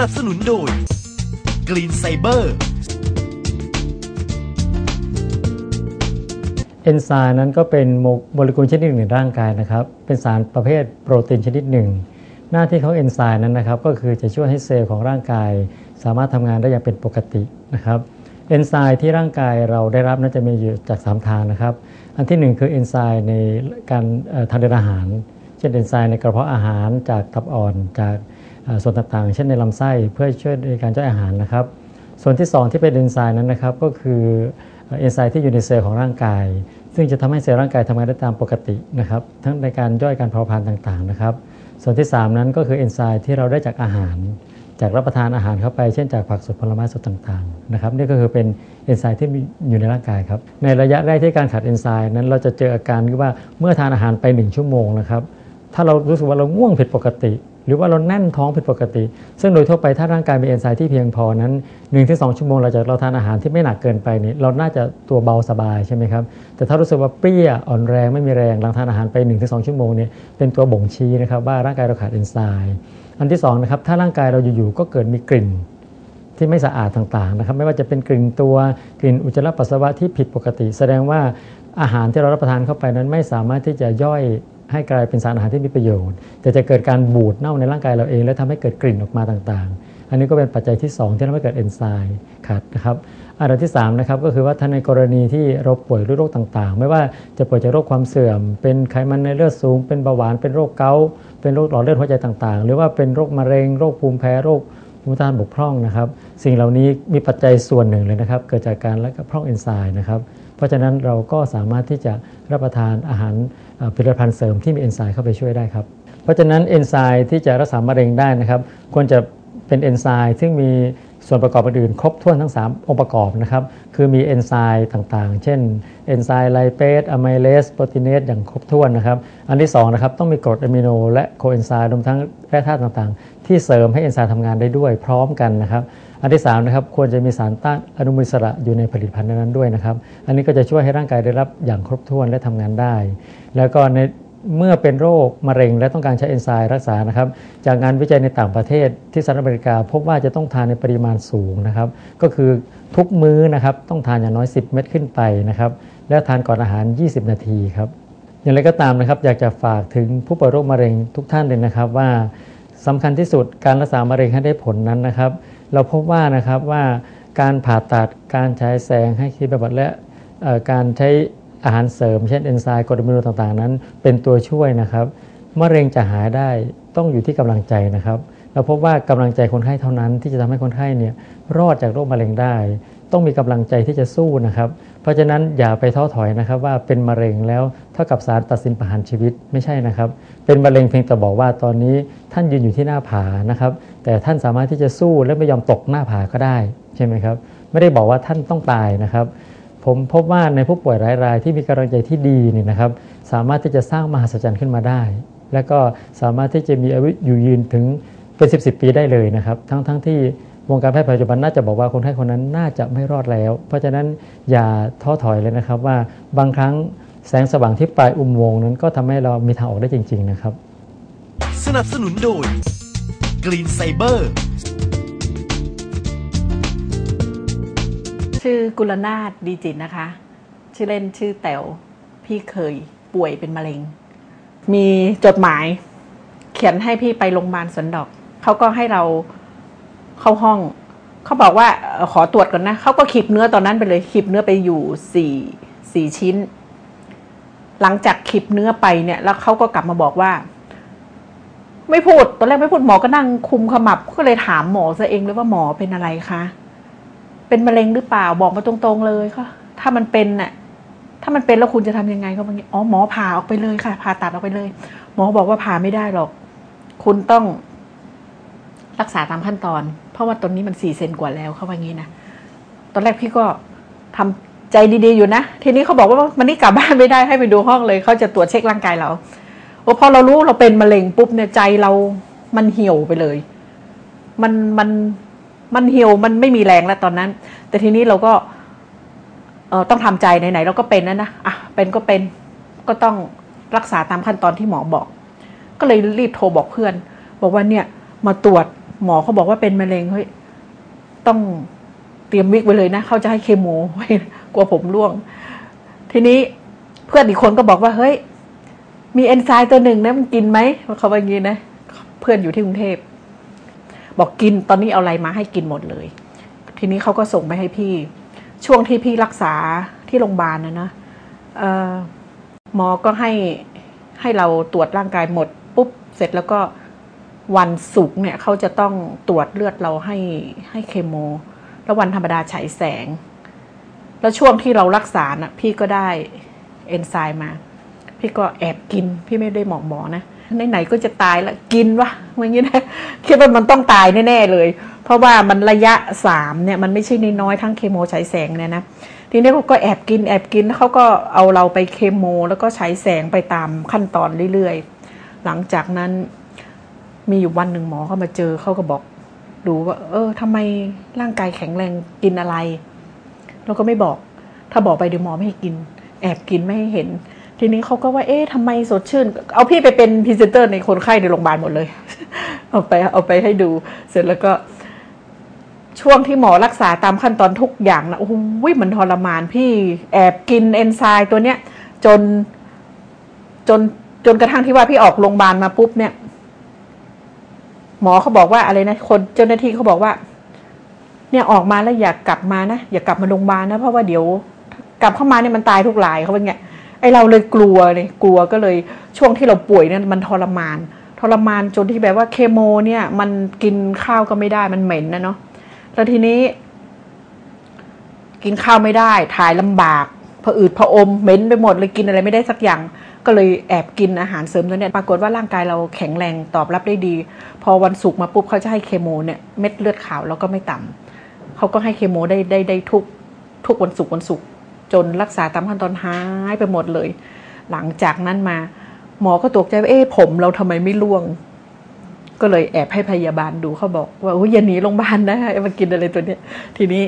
นับสนุนโดย Green Cyber เอนไซม์นั้นก็เป็นโมเลกุลชนิดหนึ่งในร่างกายนะครับ เป็นสารประเภทโปรตีนชนิดหนึ่ง หน้าที่ของเอนไซม์นั้นนะครับ ก็คือจะช่วยให้เซลล์ของร่างกาย สามารถทำงานได้อย่างเป็นปกตินะครับ เอนไซม์ที่ร่างกายเราได้รับนั้นจะมีอยู่จาก 3 ทางนะครับ อันที่ 1 คือเอนไซม์ในการทางเดินอาหาร เช่นเอนไซม์ในกระเพาะอาหารจากตับอ่อนจาก ส่วนต่างๆ เช่นในลำไส้เพื่อช่วยในการย่อยอาหารนะครับ ส่วนที่ 2 ที่เป็นเอนไซม์นั้นนะครับก็คือเอนไซม์ที่อยู่ในเซลล์ของร่างกาย ซึ่งจะทำให้เซลล์ร่างกายทำงานได้ตามปกตินะครับ ทั้งในการย่อยการเผาผลาญต่างๆนะครับ ส่วนที่ 3 นั้นก็คือเอนไซม์ที่เราได้จากอาหาร จากรับประทานอาหารเข้าไป เช่นจากผักสดผลไม้สดต่างๆนะครับนี่ก็คือเป็นเอนไซม์ที่มีอยู่ในร่างกายครับในระยะแรกที่การขาดเอนไซม์นั้นเราจะเจออาการที่ว่าเมื่อทานอาหารไป 1 ชั่วโมงนะครับถ้าเรารู้สึกว่าเราง่วงผิดปกติ หรือว่าเราแน่นท้องผิดปกติ ซึ่งโดยทั่วไปถ้าร่างกายมีเอนไซม์ที่เพียงพอนั้น1-2ชั่วโมงเราจากเราทานอาหารที่ไม่หนักเกินไปนี่เราน่าจะตัวเบาสบายใช่ไหมครับแต่ถ้ารู้สึกว่าเปรี้ยอ่อนแรงไม่มีแรงหลังทานอาหารไป1-2ชั่วโมงเนี่ยเป็นตัวบ่งชี้นะครับว่าร่างกายเราขาดเอนไซม์อันที่สองนะครับถ้าร่างกายเราอยู่ๆก็เกิดมีกลิ่นที่ไม่สะอาดต่างๆนะครับไม่ว่าจะเป็นกลิ่นตัวกลิ่นอุจจาระปัสสาวะที่ผิดปกติ แสดงว่าอาหารที่เรารับประทานเข้าไปนั้นไม่สามารถที่จะย่อย ให้กลายเป็นสารอาหารที่มีประโยชน์ แต่จะเกิดการบูดเน่าในร่างกายเราเอง และทำให้เกิดกลิ่นออกมาต่างๆ อันนี้ก็เป็นปัจจัยที่ 2 ที่ทำให้เกิดเอนไซม์ขาดนะครับอันดับที่3นะครับก็คือว่าถ้าในกรณีที่เราป่วยด้วยโรคต่างๆ ไม่ว่าจะป่วยจากโรคความเสื่อม เป็นไขมันในเลือดสูง เป็นเบาหวานเป็นโรคเกาต์เป็นโรคหลอดเลือดหัวใจต่างๆ หรือว่าเป็นโรคมะเร็งโรคภูมิแพ้โรคภูมิต้านบกพร่องนะครับ สิ่งเหล่านี้มีปัจจัยส่วนหนึ่งเลยนะครับ เกิดจากการและพร่องเอนไซม์นะครับ เพราะฉะนั้นเราก็สามารถที่จะรับประทานอาหารผลิตภัณฑ์เสริมที่มีเอนไซม์เข้าไปช่วยได้ครับเพราะฉะนั้นเอนไซม์ที่จะรักษามะเร็งได้นะครับควรจะเป็นเอนไซม์ซึ่งมี ส่วนประกอบอื่นๆครบถ้วนทั้ง 3 องค์ประกอบนะครับ คือมีเอนไซม์ต่างๆ เช่นเอนไซม์ไลเปสอะไมเลสโปรตีเนสอย่างครบถ้วนนะครับ อันที่2นะครับต้องมีกรดอะมิโนและโคเอนไซม์รวมทั้งแร่ธาตุต่างๆ ที่เสริมให้เอนไซม์ทำงานได้ด้วยพร้อมกันนะครับ อันที่3นะครับควรจะมีสารต้านอนุมูลอิสระอยู่ในผลิตภัณฑ์นั้นๆด้วยนะครับ อันนี้ก็จะช่วยให้ร่างกายได้รับอย่างครบถ้วนและทำงานได้ แล้วก็ใน เมื่อเป็นโรคมะเร็งและต้องการใช้เอนไซม์รักษานะครับ จากงานวิจัยในต่างประเทศที่สหรัฐอเมริกา พบว่าจะต้องทานในปริมาณสูงนะครับ ก็คือทุกมื้อนะครับต้องทานอย่างน้อย 10 เม็ดขึ้นไปนะครับ แล้วทานก่อนอาหาร 20 นาทีครับ อย่างไรก็ตามนะครับ อยากจะฝากถึงผู้ป่วยโรคมะเร็งทุกท่านเลยนะครับว่าสำคัญที่สุดการรักษามะเร็งให้ได้ผลนั้นนะครับ เราพบว่านะครับว่าการผ่าตัดการใช้แสงให้คีบบัดและการใช้ อาหารเสริม เช่นเอนไซม์กรดอะมิโนต่างๆ นั้น เป็นตัวช่วยนะครับมะเร็งจะหายได้ต้องอยู่ที่กำลังใจนะครับเราพบว่ากำลังใจคนไข้เท่านั้น ที่จะทำให้คนไข้เนี่ยรอดจากโรคมะเร็งได้ ต้องมีกำลังใจที่จะสู้นะครับ เพราะฉะนั้นอย่าไปท้อถอยนะครับว่าเป็นมะเร็งแล้วเท่ากับสารตัดสินประหารชีวิตไม่ใช่นะครับ เป็นมะเร็งเพียงแต่บอกว่าตอนนี้ท่านยืนอยู่ที่หน้าผานะครับ แต่ท่านสามารถที่จะสู้และไม่ยอมตกหน้าผาก็ได้ใช่ไหมครับ ไม่ได้บอกว่าท่านต้องตายนะครับ ผมพบว่าในผู้ป่วยหลายรายที่มีกำลังใจที่ดีเนี่ยนะครับ สามารถที่จะสร้างมหัศจรรย์ขึ้นมาได้ และก็สามารถที่จะมีอายุอยู่ยืนถึงเป็น 10บปีได้เลยนะครับ ทั้งทั้งที่วงการแพทย์ปัจจุบันน่าจะบอกว่าคนไข้คนนั้นน่าจะไม่รอดแล้ว เพราะฉะนั้นอย่าท้อถอยเลยนะครับว่าบางครั้งแสงสว่างที่ปลายอุโมงค์นั้นก็ทำให้เรามีทางออกได้จริง ๆ นะครับ สนับสนุนโดย Green Cyber ชื่อกุลนาถดีจิตนะคะ ชื่อเล่นชื่อแต๋วพี่เคยป่วยเป็นมะเร็ง มีจดหมาย เขียนให้พี่ไปโรงพยาบาลสวนดอก เขาก็ให้เราเข้าห้อง เขาบอกว่าขอตรวจก่อนนะ เขาก็ขีบเนื้อตอนนั้นไปเลยขีบเนื้อไปอยู่สี่สี่ชิ้น หลังจากขีบเนื้อไปเนี่ย แล้วเขาก็กลับมาบอกว่า ไม่พูดตอนแรกไม่พูดหมอก็นั่งคุมขมับก็เลยถามหมอซะเองเลยว่าหมอเป็นอะไรคะ เป็นมะเร็งหรือเปล่าบอกมาตรงๆเลยค่ะถ้ามันเป็นน่ะ ถ้ามันเป็นแล้วคุณจะทำยังไงเขาบอกงี้อ๋อหมอผ่าออกไปเลยค่ะผ่าตัดออกไปเลย หมอบอกว่าผ่าไม่ได้หรอก คุณต้องรักษาตามขั้นตอน เพราะว่าตอนนี้มันสี่เซนกว่าแล้วเขาว่างี้นะตอนแรกพี่ก็ทำใจดีๆอยู่นะ ทีนี้เขาบอกว่ามันนี่กลับบ้านไม่ได้ให้ไปดูห้องเลยเขาจะตรวจเช็คร่างกายเราโอ้พอเรารู้เราเป็นมะเร็งปุ๊บเนี่ยใจเรามันเหี่ยวไปเลย มันมัน มันเหี่ยวมันไม่มีแรงแล้วตอนนั้น แต่ทีนี้เราก็เออต้องทำใจไหนๆเราก็เป็นนะนะอะเป็นก็เป็นก็ต้องรักษาตามขั้นตอนที่หมอบอก ก็เลยรีบโทรบอกเพื่อน บอกว่าเนี่ยมาตรวจหมอเขาบอกว่าเป็นมะเร็งเฮ้ยต้องเตรียมวิกไว้เลยนะเขาจะให้เคมไว้กลัวผมร่วง ทีนี้เพื่อนอีกคนก็บอกว่าเฮ้ย มีเอนไซม์ตัวหนึ่งนะมันกินไหมเขาว่าอย่างนี้นะ เพื่อนอยู่ที่กรุงเทพ บอกกินตอนนี้เอาอะไรมาให้กินหมดเลย ทีนี้เขาก็ส่งไปให้พี่ ช่วงที่พี่รักษาที่โรงพยาบาลนะนะเอ่อหมอก็ให้ให้เราตรวจร่างกายหมดปุ๊บเสร็จแล้วก็วันศุกร์เนี่ยเขาจะต้องตรวจเลือดเราให้ให้เคมแล้ววันธรรมดาฉายแสง แล้วช่วงที่เรารักษานะพี่ก็ได้เอนไซม์มา พี่ก็แอบกิน พี่ไม่ได้หมอกหมอนะ ไหนๆก็จะตายละกินวะอย่างนี้นะคิดว่ามันต้องตายแน่ๆเลย เพราะว่ามันระยะสามเนี่ยมันไม่ใช่น้อยๆทั้งเคมีฉายแสงเนี่ยนะทีนี้เขาก็แอบกินแอบกินแล้วเขาก็เอาเราไปเคมีแล้วก็ฉายแสงไปตามขั้นตอนเรื่อยๆ หลังจากนั้นมีอยู่วันหนึ่งหมอเข้ามาเจอเขาก็บอกดูว่า เออทำไมร่างกายแข็งแรงกินอะไรเราก็ไม่บอก ถ้าบอกไปเดี๋ยวหมอไม่ให้กิน แอบกินไม่ให้เห็น ทีนี้เขาก็ว่า เอ๊ะทำไมสดชื่น เอาพี่ไปเป็นพรีเซนเตอร์ในคนไข้ในโรงพยาบาลหมดเลย เอาไปเอาไปให้ดู เสร็จแล้วก็ ช่วงที่หมอรักษาตามขั้นตอนทุกอย่างนะโอ้โหมันทรมานพี่แอบกินเอนไซม์ตัวเนี้ย จนจนจนกระทั่งที่ว่าพี่ออกโรงพยาบาลมาปุ๊บเนี่ย หมอเขาบอกว่าอะไรนะคนเจ้าหน้าที่เขาบอกว่า เนี่ยออกมาแล้วอยากกลับมานะอย่ากลับมาโรงพยาบาลนะเพราะว่าเดี๋ยว กลับเข้ามาเนี่ยมันตายทุกรายเขาเป็นไง อเราเลยกลัวเลยกลัวก็เลยช่วงที่เราป่วยเนี่ยมันทรมาน ทรมานจนที่แบบว่าเคโมเนี่ย มันกินข้าวก็ไม่ได้มันเหม็นนะเนาะแล้วทีนี้ กินข้าวไม่ได้ ถ่ายลำบากผะอืดผะอมเหม็นไปหมดเลยกินอะไรไม่ได้สักอย่าง ก็เลยแอบกินอาหารเสริมตัวเนี้ยปรากฏว่าร่างกายเราแข็งแรงตอบรับได้ดี พอวันศุกร์มาปุ๊บเขาจะให้เคโมเนี่ยเม็ดเลือดขาวเราก็ไม่ต่ำเขาก็ให้เคโมได้ได้ได้ทุกทุกวันศุกร์วันศุกร์ จนรักษาตามขั้นตอนหายไปหมดเลย หลังจากนั้นมา หมอก็ตกใจว่าเอ๊ะผมเราทำไมไม่ร่วง ก็เลยแอบให้พยาบาลดูเขาบอก ว่าโอ้ยอย่าหนีโรงพยาบาลนะมากินอะไรตัวเนี้ย ทีนี้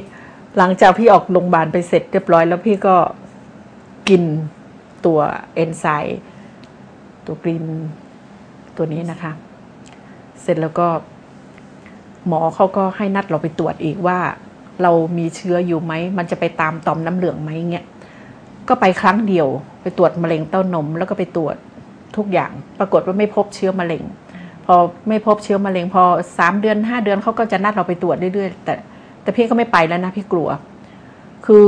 หลังจากพี่ออกโรงพยาบาลไปเสร็จเรียบร้อยแล้วพี่ก็กินตัวเอนไซม์ตัวกรีนตัวนี้นะคะ เสร็จแล้วก็ หมอเขาก็ให้นัดเราไปตรวจอีกว่า เรามีเชื้ออยู่ไหม มันจะไปตามต่อมน้ำเหลืองไหมเงี้ย ก็ไปครั้งเดียว ไปตรวจมะเร็งเต้านม แล้วก็ไปตรวจทุกอย่าง ปรากฏว่าไม่พบเชื้อมะเร็ง พอไม่พบเชื้อมะเร็ง พอสามเดือนห้าเดือนเขาก็จะนัดเราไปตรวจเรื่อยๆ แต่ แต่พี่ก็ไม่ไปแล้วนะพี่กลัว คือ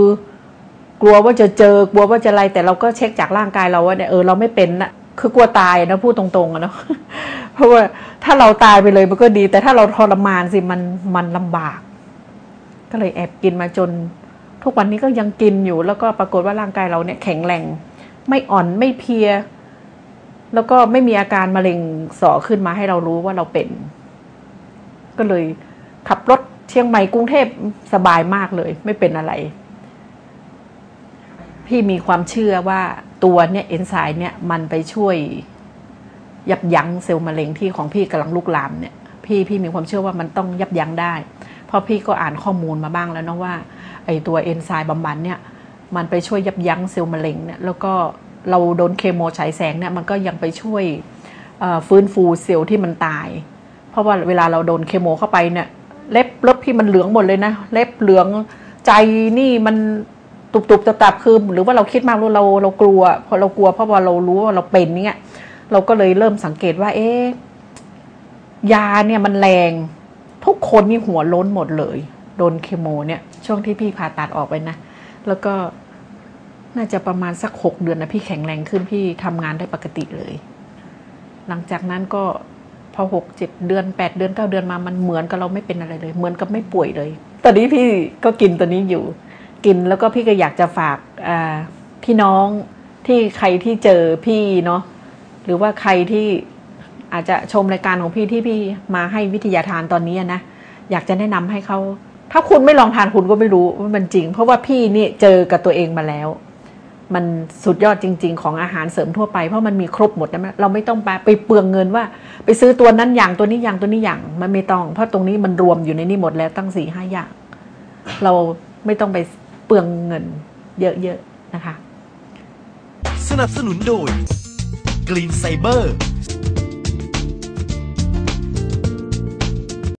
กลัวว่าจะเจอกลัวว่าจะอะไร แต่เราก็เช็คจากร่างกายเราว่าเนี่ยเออเราไม่เป็นนะคือกลัวตายนะพูดตรงๆอะเนาะเพราะว่าถ้าเราตายไปเลยมันก็ดี แต่ถ้าเราทรมานสิมันมันลำบาก ก็เลยแอบกินมาจน ทุกวันนี้ก็ยังกินอยู่ แล้วก็ปรากฏว่าร่างกายเราเนี่ยแข็งแรงไม่อ่อนไม่เพีย แล้วก็ไม่มีอาการมะเร็งสอขึ้นมาให้เรารู้ว่าเราเป็น ก็เลยขับรถเชียงใหม่กรุงเทพสบายมากเลย ไม่เป็นอะไร พี่มีความเชื่อว่าตัวเนี่ยเอนไซม์เนี่ยมันไปช่วย ยับยั้งเซลล์มะเร็งที่ของพี่กำลังลุกลามเนี่ย พี่พี่มีความเชื่อว่ามันต้องยับยั้งได้ เพราะพี่ก็อ่านข้อมูลมาบ้างแล้วนะว่าไอตัวเอนไซม์บำบัดเนี่ยมันไปช่วยยับยั้งเซลล์มะเร็งเนี่ยแล้วก็เราโดนเคมีฉายแสงเนี่ยมันก็ยังไปช่วยฟื้นฟูเซลล์ที่มันตาย เพราะว่าเวลาเราโดนเคมีเข้าไปเนี่ยเล็บเล็บพี่มันเหลืองหมดเลยนะ เล็บเหลืองใจนี่มันตุบตุบตับตับคือหรือว่าเราคิดมากรู้เราเรากลัวพอเรากลัวเพราะว่าเรารู้ว่าเราเป็นเนี่ยเราก็เลยเริ่มสังเกตว่า เอ๊ยาเนี่ยมันแรง ทุกคนนี่หัวล้นหมดเลย โดนเคมีเนี่ย ช่วงที่พี่ผ่าตัดออกไปนะ แล้วก็น่าจะประมาณสักหกเดือนนะพี่แข็งแรงขึ้นพี่ทำงานได้ปกติเลย หลังจากนั้นก็พอหกเจ็ดเดือนแปดเดือนเก้าเดือนมามันเหมือนกับเราไม่เป็นอะไรเลย เหมือนกับไม่ป่วยเลย ตอนนี้พี่ก็กินตัวนี้อยู่ กินแล้วก็พี่ก็อยากจะฝากพี่น้องที่ใครที่เจอพี่เนาะหรือว่าใครที่ อาจจะชมรายการของพี่ที่พี่มาให้วิทยาทานตอนนี้นะอยากจะแนะนำให้เขาถ้าคุณไม่ลองทานคุณก็ไม่รู้ว่ามันจริง เพราะว่าพี่นี่เจอกับตัวเองมาแล้ว มันสุดยอดจริง ๆ ของอาหารเสริมทั่วไปเพราะมันมีครบหมดนะเราไม่ต้องไปไปเปลืองเงินว่า ไปซื้อตัวนั้นอย่างตัวนี้อย่างตัวนี้อย่างมันไม่ต้อง เพราะตรงนี้มันรวมอยู่ในนี้หมดแล้วตั้งสี่ห้าอย่าง เราไม่ต้องไปเปลืองเงิน เยอะๆนะคะ สนับสนุนโดย Green Cyber